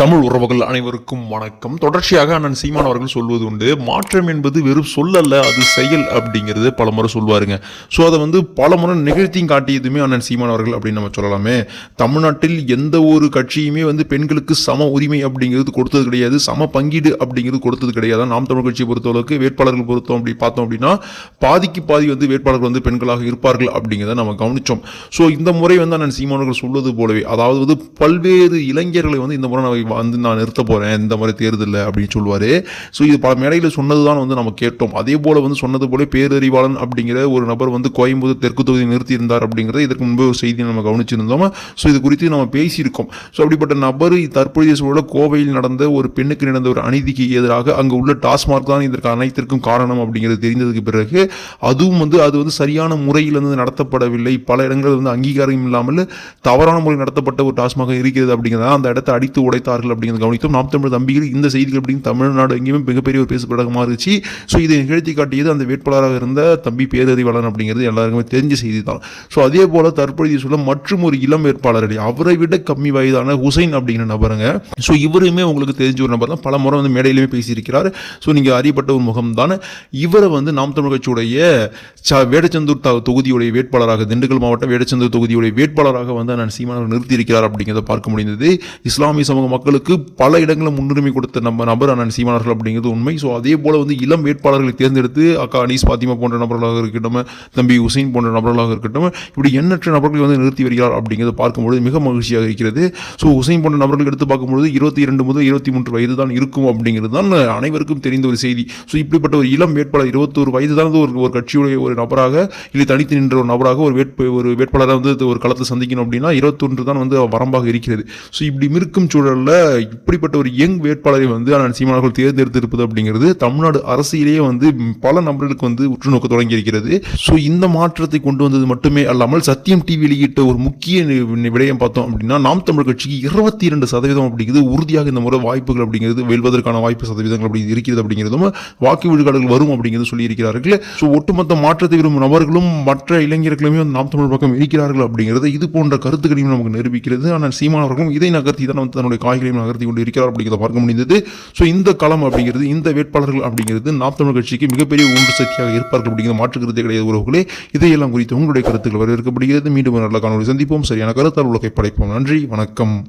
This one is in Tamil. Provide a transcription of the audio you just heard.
தமிழ் உறவுகள் அனைவருக்கும் வணக்கம். தொடர்ச்சியாக அண்ணன் சீமான் அவர்கள் சொல்வது உண்டு மாற்றம் என்பது வெறும் சொல்லல்ல அது செயல் அப்படிங்கிறது பல முறை சொல்வாருங்க. ஸோ அதை வந்து பல முறை நிகழ்த்தியும் காட்டியதுமே அண்ணன் சீமான் அவர்கள் அப்படின்னு நம்ம சொல்லலாமே. தமிழ்நாட்டில் எந்த ஒரு கட்சியுமே வந்து பெண்களுக்கு சம உரிமை அப்படிங்கிறது கொடுத்தது கிடையாது சம பங்கீடு அப்படிங்கிறது கொடுத்தது கிடையாது. நாம் தமிழ் கட்சியை பொறுத்தளவுக்கு வேட்பாளர்கள் பொறுத்தோம் அப்படி பார்த்தோம் அப்படின்னா பாதிக்கு பாதி வந்து வேட்பாளர்கள் வந்து பெண்களாக இருப்பார்கள் அப்படிங்கிறத நம்ம கவனித்தோம் ஸோ இந்த முறை வந்து அண்ணன் சீமான் அவர்கள் சொல்வது போலவே அதாவது வந்து பல்வேறு இளைஞர்களை வந்து இந்த முறை நான் வந்து நான் நிறுத்த போகிறேன் இந்த மாதிரி தேர்தலில் அப்படின்னு சொல்லுவார். ஸோ இது பல மேடையில் சொன்னது தான் வந்து நம்ம கேட்டோம். அதே போல் வந்து சொன்னது போல பேரறிவாளன் அப்படிங்கிற ஒரு நபர் வந்து கோயம்புத்தூர் தெற்கு தொகுதி நிறுத்தியிருந்தார் அப்படிங்கிறத இதற்கு முன்பு ஒரு செய்தியை நம்ம கவனிச்சிருந்தோம். ஸோ இது குறித்து நம்ம பேசியிருக்கோம். ஸோ அப்படிப்பட்ட நபர் தற்போதைய சூழல கோவையில் நடந்த ஒரு பெண்ணுக்கு நடந்த ஒரு அநீதிக்கு எதிராக அங்கே உள்ள டாஸ்மார்க் தான் இதற்கு அனைத்திற்கும் காரணம் அப்படிங்கிறது தெரிந்ததுக்கு பிறகு அதுவும் வந்து அது வந்து சரியான முறையில் வந்து நடத்தப்படவில்லை. பல இடங்கள் வந்து அங்கீகாரம் இல்லாமல் தவறான முறையில் நடத்தப்பட்ட ஒரு டாஸ்மாக இருக்கிறது அப்படிங்கிறத அந்த இடத்தை அடித்து உடைத்தார்கள் அப்படிங்கிறத கவனித்தோம். நாம் தமிழ் தம்பிகள் இந்த செய்திகள் அப்படின்னு தமிழ்நாடு எங்கேயுமே மிகப்பெரிய ஒரு பேசப்படாக மாறிச்சு ஸோ இதை நிகழ்த்தி காட்டியது அந்த வேட்பாளராக இருந்த தம்பி பேரறிவாளன் அப்படிங்கிறது எல்லாருக்குமே தெரிஞ்ச செய்தி தான். ஸோ அதே போல தற்பொழுது சொல்ல மற்றும் ஒரு இளம் வேட்பாளர் அவரை விட கம்மி வயதான ஹுசைன் அப்படிங்கிற நபருங்க. ஸோ இவருமே உங்களுக்கு தெரிஞ்ச ஒரு நபர் தான். பல முறை வந்து மேடையிலுமே பேசியிருக்கிறார். ஸோ நீங்கள் அறியப்பட்ட ஒரு முகம் தான். இவரை வந்து நாம் தமிழ் கட்சியுடைய ச வேடச்சந்தூர் தொகுதியுடைய வேட்பாளராக திண்டுக்கல் மாவட்ட வேடச்சந்தூர் தொகுதியுடைய வேட்பாளராக வந்து நான் சீமானவர் நிறுத்தியிருக்கிறார் அப்படிங்கிறத பார்க்க முடிந்தது. இஸ்லாமிய சமூக மக்களுக்கு பல இடங்களில் முன்னுரிமை கொடுத்த நம்ம நபர் அண்ணன் சீமானவர்கள் அப்படிங்கிறது உண்மை. ஸோ அதே போல் வந்து இளம் வேட்பாளர்களை தேர்ந்தெடுத்து அக்கா அனீஸ் பாத்திமா போன்ற நபர்களாக இருக்கட்டும் தம்பி உசைன் போன்ற நபர்களாக இருக்கட்டும் இப்படி எண்ணற்ற நபர்களை வந்து நிறுத்தி வருகிறார் அப்படிங்கிறத பார்க்கும்பொழுது மிக மகிழ்ச்சியாக இருக்கிறது. ஸோ உசைன் போன்ற நபர்கள் எடுத்து பார்க்கும்பொழுது இருபத்தி இரண்டு முதல் இருபத்தி மூன்று வயது தான் இருக்கும் அப்படிங்கிறது தான் அனைவருக்கும் தெரிந்த ஒரு செய்தி. ஸோ இப்படிப்பட்ட ஒரு இளம் வேட்பாளர் இருபத்தோரு வயது தான் ஒரு ஒரு கட்சியுடைய ஒரு நபராக இல்லை தனித்து நின்ற ஒரு நபராக ஒரு வேட்பு ஒரு வேட்பாளராக வந்து ஒரு களத்தை சந்திக்கணும் அப்படின்னா இருபத்தொன்று தான் வந்து வரம்பாக இருக்கிறது. ஸோ இப்படி இருக்கும் சூழலில் இப்படிப்பட்ட ஒரு யங் வேட்பாளரை வந்து அண்ணன் சீமானவர்கள் தேர்ந்தெடுத்திருப்பது அப்படிங்கிறது தமிழ்நாடு அரசியலேயே வந்து பல நபர்களுக்கு வந்து உற்று நோக்க தொடங்கி இருக்கிறது ஸோ இந்த மாற்றத்தை கொண்டு வந்தது மட்டுமே அல்லாமல் சத்தியம் டிவி வெளியிட்ட ஒரு முக்கிய விடயம் பார்த்தோம் அப்படின்னா நாம் தமிழ் கட்சிக்கு இருபத்தி இரண்டு சதவீதம் அப்படிங்கிறது உறுதியாக இந்த முறை வாய்ப்புகள் அப்படிங்கிறது வெல்வதற்கான வாய்ப்பு சதவீதங்கள் அப்படி இருக்கிறது அப்படிங்கிறதும் வாக்கு விழுக்காடுகள் வரும் அப்படிங்கிறது சொல்லியிருக்கிறார்கள். ஸோ ஒட்டுமொத்த மாற்றத்தை விரும்பும் நபர்களும் மற்ற இளைஞர்களுமே வந்து நாம் தமிழ் பக்கம் இருக்கிறார்கள் அப்படிங்கிறது இது போன்ற கருத்துக்களையும் நமக்கு நிரூபிக்கிறது. ஆனால் சீமானவர்களும் இதை நகர்த்தி தான் வந்து தன்னுடைய காய்கள் நகர்த்தி கொண்டு இருக்கிறார் அப்படிங்கிறத பார்க்க முடிந்தது. ஸோ இந்த களம் அப்படிங்கிறது இந்த வேட்பாளர்கள் அப்படிங்கிறது நாம் தமிழ் கட்சிக்கு மிகப்பெரிய ஒன்று சக்தியாக இருப்பார்கள் அப்படிங்கிற மாற்று கிடையாது உறவுகளே. இதையெல்லாம் குறித்து உங்களுடைய கருத்துக்கள் வரவேற்கப்படுகிறது. மீண்டும் நல்ல காணொலி சந்திப்போம். சரியான கருத்தால் உலகை படைப்போம். நன்றி. வணக்கம்.